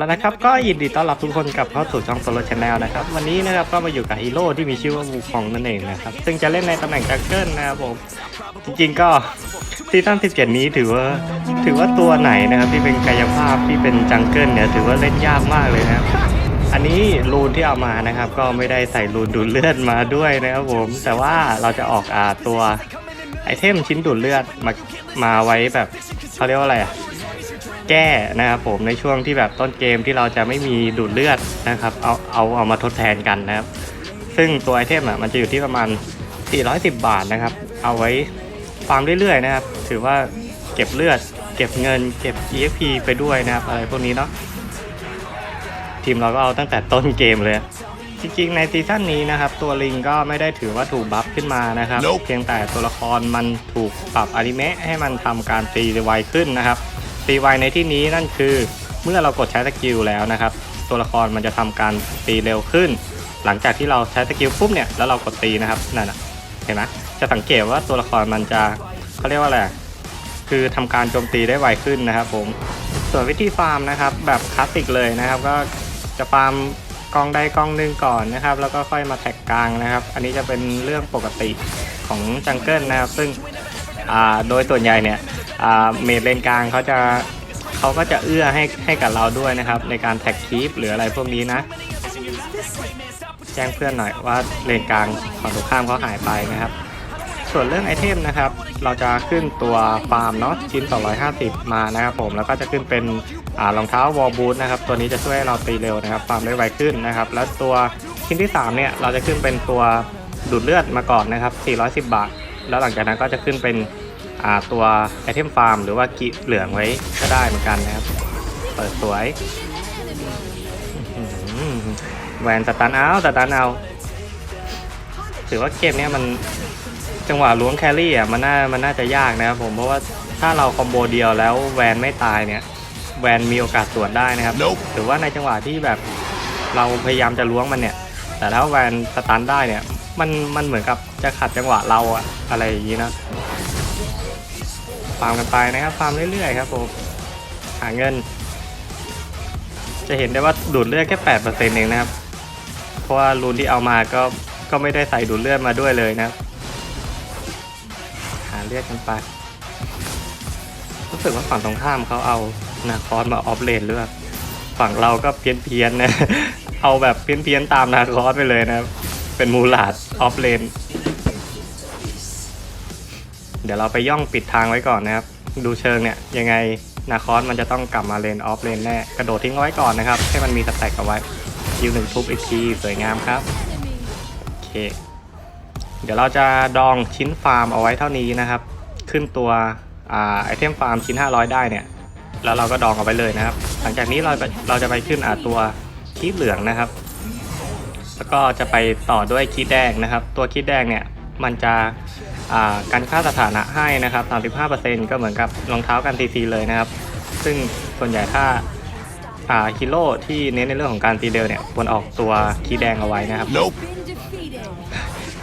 แล้วนะครับ ก็ยินดีต้อนรับทุกคนกลับเข้าสู่ช่องโซโล่ชาแนลนะครับ วันนี้นะครับก็มาอยู่กับฮีโร่ที่มีชื่อว่าวูคองนั่นเองนะครับ ซึ่งจะเล่นในตำแหน่งจังเกิลนะครับผม จริงๆก็ซีซั่น17 นี้ถือว่าถือว่าตัวไหนนะครับที่เป็นกายภาพที่เป็นจังเกิลเนี่ยถือว่าเล่นยากมากเลยนะครับอันนี้รูนที่เอามานะครับ ก็ไม่ได้ใส่รูนดูดเลือดมาด้วยนะครับผม แต่ว่าเราจะออกอาตัวไอเทมชิ้นดูดเลือดมามาไว้แบบเขาเรียกว่าอะไรอะ แก้นะครับผมในช่วงที่แบบต้นเกมที่เราจะไม่มีดูดเลือดนะครับเอาเอาเอามาทดแทนกันนะครับ ซึ่งตัวไอเทมอะมันจะอยู่ที่ประมาณ 410 บาทนะครับ เอาไว้ฟาร์มเรื่อยๆนะครับ ถือว่าเก็บเลือด เก็บเงิน เก็บ EXP ไปด้วยนะครับ อะไรพวกนี้เนาะทีมเราก็เอาตั้งแต่ต้นเกมเลย จริงๆ ในซีซั่นนี้นะครับ ตัวลิงก็ไม่ได้ถือว่าถูกบัฟขึ้นมานะครับ Nope เพียงแต่ตัวละครมันถูกปรับอนิเมะให้มันทำการตีไวขึ้นนะครับ ตีไวในที่นี้นั่นคือเมื่อเรากดใช้สกิลแล้วนะครับ ตัวละครมันจะทำการตีเร็วขึ้น หลังจากที่เราใช้สกิลปุ๊บเนี่ยแล้วเรากดตีนะครับนั่นนะเห็นไหมจะสังเกตว่าตัวละครมันจะเขาเรียกว่าอะไรคือทำการโจมตีได้ไวขึ้นนะครับผมส่วนวิธีฟาร์มนะครับ แบบคลาสสิกเลยนะครับ ก็จะฟาร์มกองใดกองหนึ่งก่อนนะครับ แล้วก็ค่อยมาแท็กกลางนะครับ อันนี้จะเป็นเรื่องปกติของจังเกิลนะครับ ซึ่งโดยส่วนใหญ่เนี่ย เมดเลนกลางเขาจะเขาก็จะเอื้อให้ให้กับเราด้วยนะครับ ในการแท็กคีปหรืออะไรพวกนี้นะ แจ้งเพื่อนหน่อยว่าเลนกลางฝั่งตรงข้ามเขาหายไปนะครับ ส่วนเรื่องไอเทมนะครับ เราจะขึ้นตัวฟาร์มเนาะชิ้น 250 มานะครับผมแล้วก็จะขึ้นเป็นอรองเท้าวอลบูทนะครับ ตัวนี้จะช่วยเราตีเร็วนะครับฟาร์มได้ไวขึ้นนะครับ แล้วตัวชิ้นที่ 3 เนี่ยเราจะขึ้นเป็นตัวดูดเลือดมาก่อนนะครับ 410 บาท แล้วหลังจากนั้นก็จะขึ้นเป็น ตัวไอเทมฟาร์มหรือว่ากิเหลืองไว้ก็ได้เหมือนกันนะครับ เปิดสวยอื้อหือแวนสตันเอาสตันเอาถือว่าเกมเนี้ยมันจังหวะล้วงแครี่อะมันน่ามันน่าจะยากนะครับผมเพราะว่าถ้าเราคอมโบเดียวแล้วแวนไม่ตายเนี่ย แวนมีโอกาสสวนได้นะครับ Nope ถือว่าในจังหวะที่แบบเราพยายามจะล้วงมันเนี่ย แต่ถ้าแวนสตันได้เนี่ย มันมันเหมือนกับจะขัดจังหวะเราอะอะไรอย่างนี้นะ ฟาร์มกันไปนะครับฟาร์มเรื่อยๆครับผมหาเงิน จะเห็นได้ว่าดูดเลือดแค่แปดเปอร์เซ็นต์เองนะครับ เพราะว่ารูนที่เอามาก็ก็ไม่ได้ใส่ดูดเลือดมาด้วยเลยนะครับ หาเลือดกันไปรู้สึกว่าฝั่งตรงข้ามเขาเอานาคอสมาออฟเลนหรือเปล่าฝั่งเราก็เพี้ยนเพียนๆนะ เอาแบบเพี้ยนเพียนๆตามนาคอสไปเลยนะครับ เป็นมูลาดออฟเลน ดี๋ยวเราไปย่องปิดทางไว้ก่อนนะครับ ดูเชิงเนี่ยยังไงนาคอสมันจะต้องกลับมาเลนออฟเลนแน่ กระโดดทิ้งเอาไว้ก่อนนะครับ ให้มันมีสแต็กเอาไว้ยิวหนึ่งทุบอีกทีสวยงามครับ โอเค เดี๋ยวเราจะดองชิ้นฟาร์มเอาไว้เท่านี้นะครับ ขึ้นตัวอ่าไอเทมฟาร์มชิ้น 500 ได้เนี่ย แล้วเราก็ดองเอาไว้เลยนะครับ หลังจากนี้เราเราจะไปขึ้นอ่าตัวคีบเหลืองนะครับ แล้วก็จะไปต่อด้วยคีบแดงนะครับ ตัวคีบแดงเนี่ยมันจะ การค่าสถานะให้นะครับ 35%ก็เหมือนกับรองเท้ากันทีซีเลยนะครับ ซึ่งส่วนใหญ่ถ้าอ่าฮีโร่ที่เน้นในเรื่องของการตีเร็วเนี่ยควรออกตัวคีบแดงเอาไว้นะครับ Nope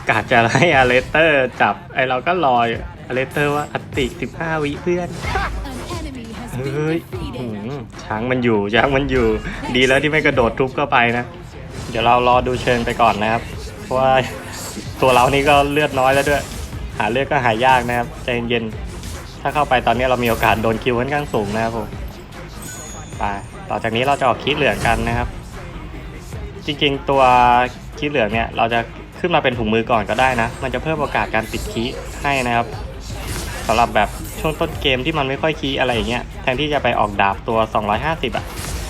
กาจะให้อาเลสเตอร์จับไอเราก็รออยู่อาเลสเตอร์ว่าอัตติ15 วิเพื่อนเฮ้ยอื้อหือช้างมันอยู่ช้างมันอยู่ ดีแล้วที่ไม่กระโดดทุบเข้าไปนะ เดี๋ยวเรารอดูเชิงไปก่อนนะครับ เพราะว่าตัวเรานี่ก็เลือดน้อยแล้วด้วย หาเลือดก็หายากนะครับใจเย็นๆถ้าเข้าไปตอนนี้เรามีโอกาสโดนคิวค่อนข้างสูงนะครับผมไปต่อจากนี้เราจะออกคิดเหลืองกันนะครับ จริงๆตัวคิดเหลืองเนี่ยเราจะขึ้นมาเป็นถุงมือก่อนก็ได้นะ มันจะเพิ่มโอกาสการติดคีให้นะครับสำหรับแบบช่วงต้นเกมที่มันไม่ค่อยคีอะไรอย่างเงี้ยแทนที่จะไปออกดาบตัว 250อะ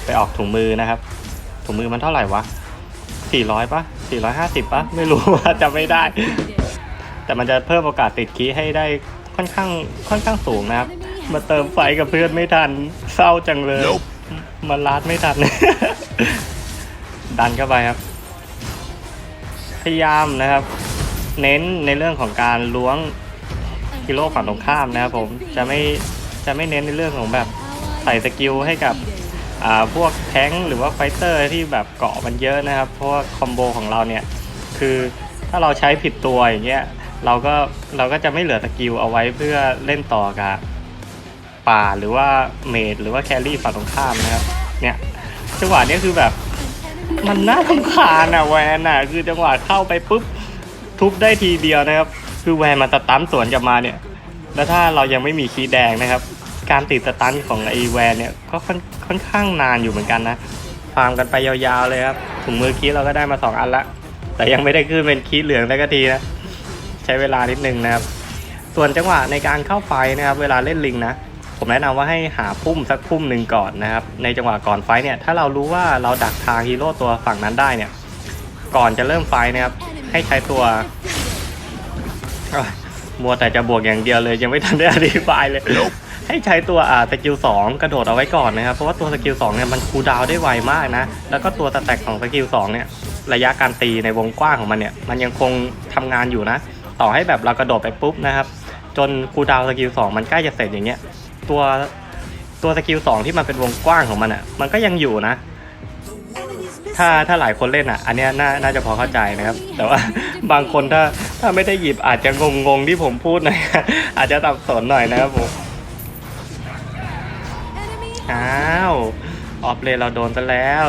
ไปออกถุงมือนะครับ ถุงมือมันเท่าไหร่วะ400ปะ450ปะไม่รู้ว่าจะไม่ได้ แต่มันจะเพิ่มโอกาสติดคีให้ได้ค่อนข้างค่อนข้างสูงนะครับ มาเติมไฟกับเพื่อนไม่ทันเศร้าจังเลย Nope มันลาดไม่ทัน ดันเข้าไปครับ พยายามนะครับ เน้นในเรื่องของการล้วงฮีโร่ฝั่งตรงข้ามนะครับผมจะไม่จะไม่เน้นในเรื่องของแบบใส่สกิลให้กับอ่าพวกแท้งค์หรือว่าไฟเตอร์ที่แบบเกาะมันเยอะนะครับ เพราะว่าคอมโบของเราเนี่ย คือถ้าเราใช้ผิดตัวอย่างเงี้ย เราก็เราก็จะไม่เหลือสกิลเอาไว้เพื่อเล่นต่อกับป่าหรือว่าเมดหรือว่าแครี่ฝั่งตรงข้ามนะครับ เนี่ยจังหวะนี้คือแบบมันน่าทำคาญอะแวนอะคือจังหวะเข้าไปปุ๊บทุบได้ทีเดียวนะครับ คือแวนมันสตันสวนกลับมาเนี่ย แล้วถ้าเรายังไม่มีคีแดงนะครับ การติดสตันของไอแวนเนี่ยก็ค่อนค่อนข้างนานอยู่เหมือนกันนะฟาร์มกันไปยาวๆเลยครับถุงมือคีเราก็ได้มาสองอันละแต่ยังไม่ได้ขึ้นเป็นคีเหลืองได้ก็ทีนะ ใช้เวลานิดนึงนะครับ ส่วนจังหวะในการเข้าไฟนะครับ เวลาเล่นลิงนะ ผมแนะนำว่าให้หาพุ่มสักพุ่มหนึ่งก่อนนะครับ ในจังหวะก่อนไฟเนี่ยถ้าเรารู้ว่าเราดักทางฮีโร่ตัวฝั่งนั้นได้เนี่ย ก่อนจะเริ่มไฟนะครับ ให้ใช้ตัวมัวแต่จะบวกอย่างเดียวเลยยังไม่ทันได้อธิบายเลยให้ใช้ตัวอ่าสกิลสองกระโดดเอาไว้ก่อนนะครับ เพราะว่าตัวสกิลสองเนี่ยมันคูลดาวได้ไวมากนะ แล้วก็ตัวสแต็กของสกิลสองเนี่ย ระยะการตีในวงกว้างของมันเนี่ย มันยังคงทำงานอยู่นะ ต่อให้แบบเรากระโดดไปปุ๊บนะครับ จนคูดาวสกิลสองมันใกล้จะเสร็จอย่างเงี้ย ตัวตัวสกิลสองที่มันเป็นวงกว้างของมันอะ มันก็ยังอยู่นะ ถ้าถ้าหลายคนเล่นอะ อันเนี้ยน่าน่าจะพอเข้าใจนะครับ แต่ว่าบางคนถ้าถ้าไม่ได้หยิบอาจจะงงๆที่ผมพูดหน่อยอาจจะสับสนหน่อยนะครับผมอ้าวออฟเลนเราโดนซะแล้ว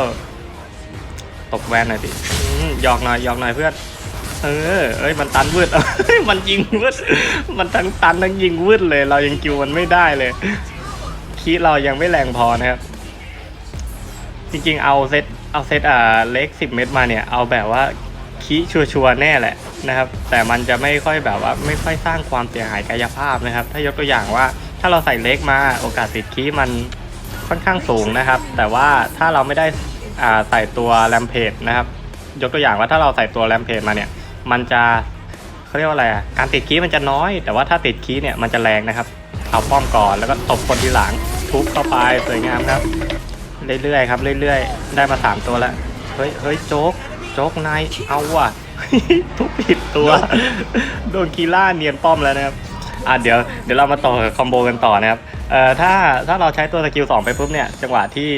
ตกแวนหน่อยสิอืมหยอกหน่อยหยอกหน่อยเพื่อน เออ เอ้ย มันตันวืดเอ้ย มันยิงวืดมันทั้งตันทั้งยิงวืดเลย เรายังกิวมันไม่ได้เลย คีเรายังไม่แรงพอนะครับ จริงๆ เอาเซต เอาเซตอ่า เล็กสิบเมตรมาเนี่ย เอาแบบว่าคีชัวร์ๆแน่แหละนะครับ แต่มันจะไม่ค่อยแบบว่าไม่ค่อยสร้างความเสียหายกายภาพนะครับ ถ้ายกตัวอย่างว่า ถ้าเราใส่เล็กมา โอกาสติดคีมันค่อนข้างสูงนะครับ แต่ว่าถ้าเราไม่ได้อ่าใส่ตัวแรมเพจนะครับ ยกตัวอย่างว่าถ้าเราใส่ตัวแรมเพจมาเนี่ย มันจะเขาเรียกว่าอะไรอะการติดคีมันจะน้อย แต่ว่าถ้าติดคีเนี่ยมันจะแรงนะครับ เอาป้อมก่อนแล้วก็ตบคนทีหลังทุบเข้าไปสวยงามครับ เรื่อยๆครับเรื่อยๆ ได้มาสามตัวแล้วเฮ้ยเฮ้ยโจ๊กโจ๊กนายเอาว่ะทุบผิดตัวโดนคีล่าเนียนป้อมแล้วนะครับอะเดี๋ยวเดี๋ยวเรามาต่อคอมโบกันต่อนะครับเอ่อถ้าถ้าเราใช้ตัวสกิลสองไปปุ๊บเนี่ยจังหวะที่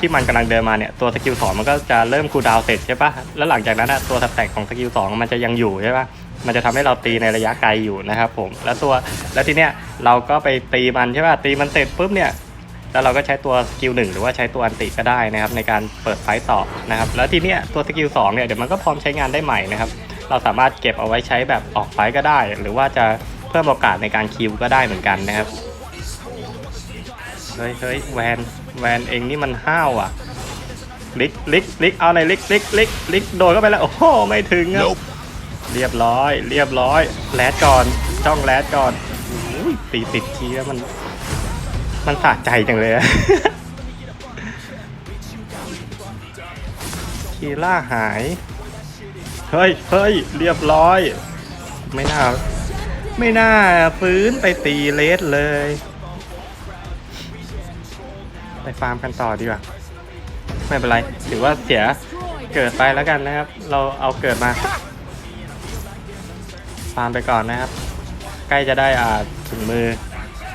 ที่มันกำลังเดินมาเนี่ยตัวสกิลสองมันก็จะเริ่มคูลดาวเสร็จใช่ปะแล้วหลังจากนั้นนะตัวสแต็กของสกิลสองมันจะยังอยู่ใช่ปะมันจะทำให้เราตีในระยะไกลอยู่นะครับผมแล้วตัวแล้วทีเนี้ยเราก็ไปตีมันใช่ปะตีมันเสร็จปุ๊บเนี่ยแล้วเราก็ใช้ตัวสกิลหนึ่งหรือว่าใช้ตัวอันติก็ได้นะครับในการเปิดไฟต่อนะครับแล้วทีเนี้ยตัวสกิลสองเนี่ยเดี๋ยวมันก็พร้อมใช้งานได้ใหม่นะครับเราสามารถเก็บเอาไว้ใช้แบบออกไฟก็ได้ หรือว่าจะเพิ่มโอกาสในการคิวก็ได้เหมือนกันนะครับเฮ้ยเฮ้ยแวน แวนเองนี่มันห้าวอะลิกลิกลิกเอาในอยลิกลิกลิกลิกโดนเข้าไปแล้ว โอ้โห ไม่ถึงครับ Nope. เรียบร้อย เรียบร้อย แลดก่อนจ้องแลดก่อนอุ้ยตีติดทีแล้วมัน มันสะใจจังเลยอะคีล่าหาย เฮ้ยเฮ้ยเรียบร้อย ไม่น่า ไม่น่าฟื้นไปตีเลสเลย ไปฟาร์มกันต่อดีกว่า ไม่เป็นไร ถือว่าเสียเกิดไปแล้วกันนะครับ เราเอาเกิดมา ฟาร์มไปก่อนนะครับ ใกล้จะได้อ่าถุงมือ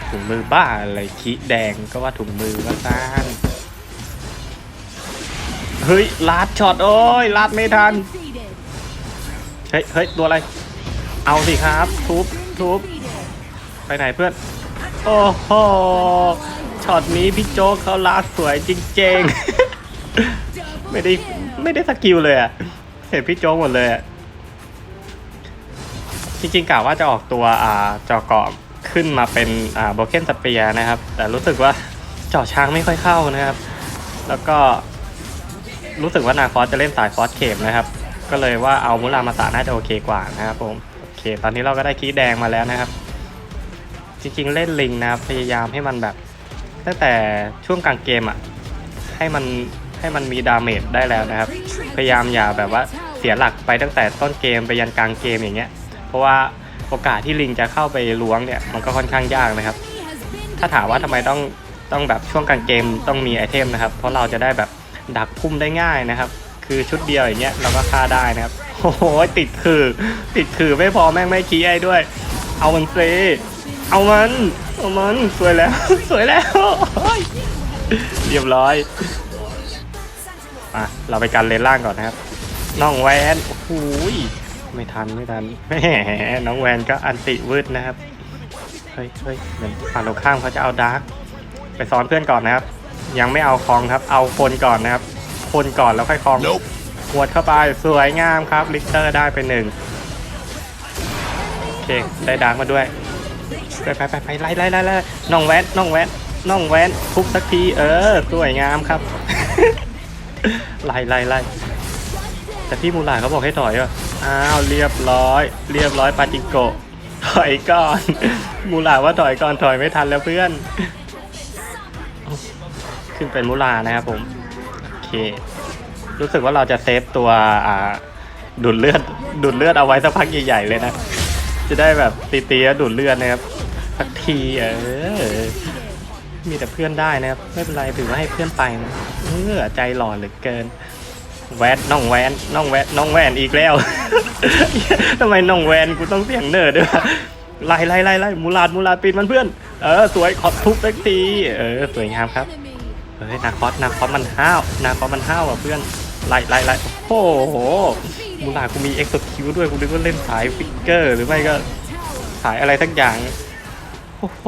ถุงมือบ้าอะไรขีแดงก็ว่าถุงมือว่าซ่านเฮ้ยลาดช็อตโอ้ยลาดไม่ทัน เฮ้ยเฮ้ยตัวอะไร เอาสิครับ ทุบทุบไปไหนเพื่อน โอ้โห ช็อตนี้พี่โจ๊กเขาลาดสวยจริงๆ ไม่ได้ไม่ได้สกิลเลยอะเห็นพี่โจ๊กหมดเลยอะจริงๆกะว่าจะออกตัวอ่าจอเกาะขึ้นมาเป็นอ่าโบเกนสเปียนะครับ แต่รู้สึกว่าเจาะช้างไม่ค่อยเข้านะครับ แล้วก็รู้สึกว่านาคอสจะเล่นสายฟอสเคมนะครับ ก็เลยว่าเอามุรามาสาน่าจะโอเคกว่านะครับผมโอเค ตอนนี้เราก็ได้คีย์แดงมาแล้วนะครับ จริงๆเล่นลิงนะครับพยายามให้มันแบบ ตั้งแต่ช่วงกลางเกมอะให้มันให้มันมีดาเมจได้แล้วนะครับ พยายามอย่าแบบว่าเสียหลักไปตั้งแต่ต้นเกมไปยันกลางเกมอย่างเงี้ย เพราะว่าโอกาสที่ลิงจะเข้าไปล้วงเนี่ยมันก็ค่อนข้างยากนะครับ ถ้าถามว่าทำไมต้องต้องแบบช่วงกลางเกมต้องมีไอเทมนะครับ เพราะเราจะได้แบบดักพุ่มได้ง่ายนะครับ คือชุดเดียวอย่างเงี้ยเราก็ฆ่าได้นะครับ โอ้โหติดคือ ติดคือไม่พอแม่งไม่ขี้ไอ้ด้วย เอามันเซ เอามัน เอามัน สวยแล้ว สวยแล้วเฮ้ยเรียบร้อยอะเราไปกันเลนล่างก่อนนะครับ น้องแวนโอ้โหยไม่ทันไม่ทันแหมน้องแวนก็อันติวืดนะครับ เฮ้ยเฮ้ยเหมือนฝั่งตรงข้ามเขาจะเอาดาร์กไปซ้อนเพื่อนก่อนนะครับ ยังไม่เอาคองครับ เอาคนก่อนนะครับ คนก่อนแล้วค่อยคลอง Nope. หวดเข้าไปสวยงามครับลิกเตอร์ได้ไปหนึ่งโอเค ได้ดาร์กมาด้วย ไปไปไปไปไล่ไล่ไล่ไล่น้องแวนน้องแวนน้องแวนทุบสักทีเออสวยงามครับไล่ไล่ไล่แต่พี่มูลาเขาบอกให้ถอยอะอ้าวเรียบร้อย เรียบร้อยปาจิงโกะถอยก่อน มูลาว่าถอยก่อนถอยไม่ทันแล้วเพื่อน ขึ้นเป็นมูลานะครับผมโอเค รู้สึกว่าเราจะเซฟตัวอ่าดูดเลือดดูดเลือดเอาไว้สักพักใหญ่ๆเลยนะ จะได้แบบตีๆแล้วดูดเลือดนะครับสักทีเออมีแต่เพื่อนได้นะครับ ไม่เป็นไรถือว่าให้เพื่อนไปนะเออใจหล่อเหลือเกิน แวดน้องแวนน้องแวนน้องแวนอีกแล้วทำไมน้องแวนกูต้องเสียงเนิร์ดด้วยไล่ไล่ไล่ไล่มูลาดมูลาดปีนมันเพื่อน เออสวยขอทุบสักทีเออสวยงามครับเฮ้ยนาคอสนาคอสมันห้าวนาคอสมันห้าวอะเพื่อนไล่ไล่ไล่โอ้โห มูลากูมีเอ็กซ์คิวด้วยกูนึกว่าเล่นสายฟิกเกอร์ หรือไม่ก็สายอะไรสักอย่างโอ้โห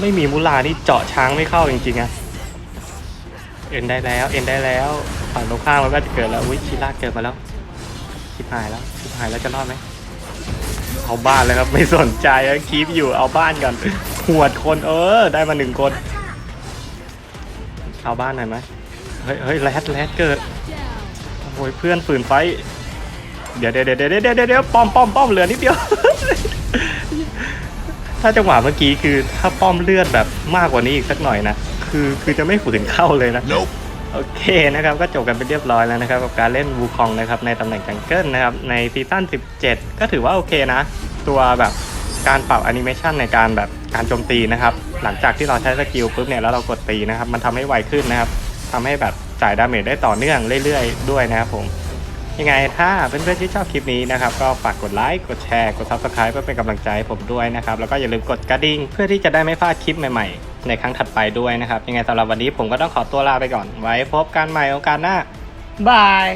ไม่มีมูลานี่เจาะช้างไม่เข้าจริงๆอะเอ็นได้แล้วเอ็นได้แล้วฝั่งตรงข้ามมันก็จะเกิดแล้ววิชิล่าเกิดมาแล้วชิบหายแล้วชิบหายแล้วจะรอดไหมเอาบ้านเลยครับไม่สนใจคีบอยู่เอาบ้านก่อนหวดคนเออ ได้มาหนึ่งคนเอาบ้านหน่อยไหมเฮ้ยเฮ้ยแรดแรดเกิด โอ้ยเพื่อนฝืนไฟเดี๋ยวเดี๋ยวเดี๋ยวเดี๋ยวเดี๋ยวเดี๋ยวป้อมป้อมป้อมเหลือนิดเดียว ถ้าจังหวะเมื่อกี้คือถ้าป้อมเลือดแบบมากกว่านี้อีกสักหน่อยนะ คือคือจะไม่ฝืนเข้าเลยนะ Nope. โอเคนะครับก็จบกันไปเรียบร้อยแล้วนะครับกับการเล่นวูคองนะครับในตำแหน่งจังเกิลนะครับในซีซั่น 17 ก็ถือว่าโอเคนะ ตัวแบบการปรับแอนิเมชันในการแบบการโจมตีนะครับ หลังจากที่เราใช้สกิลปุ๊บเนี่ยแล้วเรากดตีนะครับ มันทำให้ไวขึ้นนะครับทำให้แบบ จ่ายดาเมจได้ต่อเนื่องเรื่อยๆ ด้วยนะครับผม ยังไงถ้าเพื่อนๆที่ชอบคลิปนี้นะครับ ก็ฝากกดไลค์ กดแชร์ กด subscribe เพื่อเป็นกำลังใจให้ผมด้วยนะครับ แล้วก็อย่าลืมกดกระดิ่งเพื่อที่จะได้ไม่พลาดคลิปใหม่ๆ ในครั้งถัดไปด้วยนะครับ ยังไงสำหรับวันนี้ผมก็ต้องขอตัวลาไปก่อน ไว้พบกันใหม่โอกาสหน้าบาย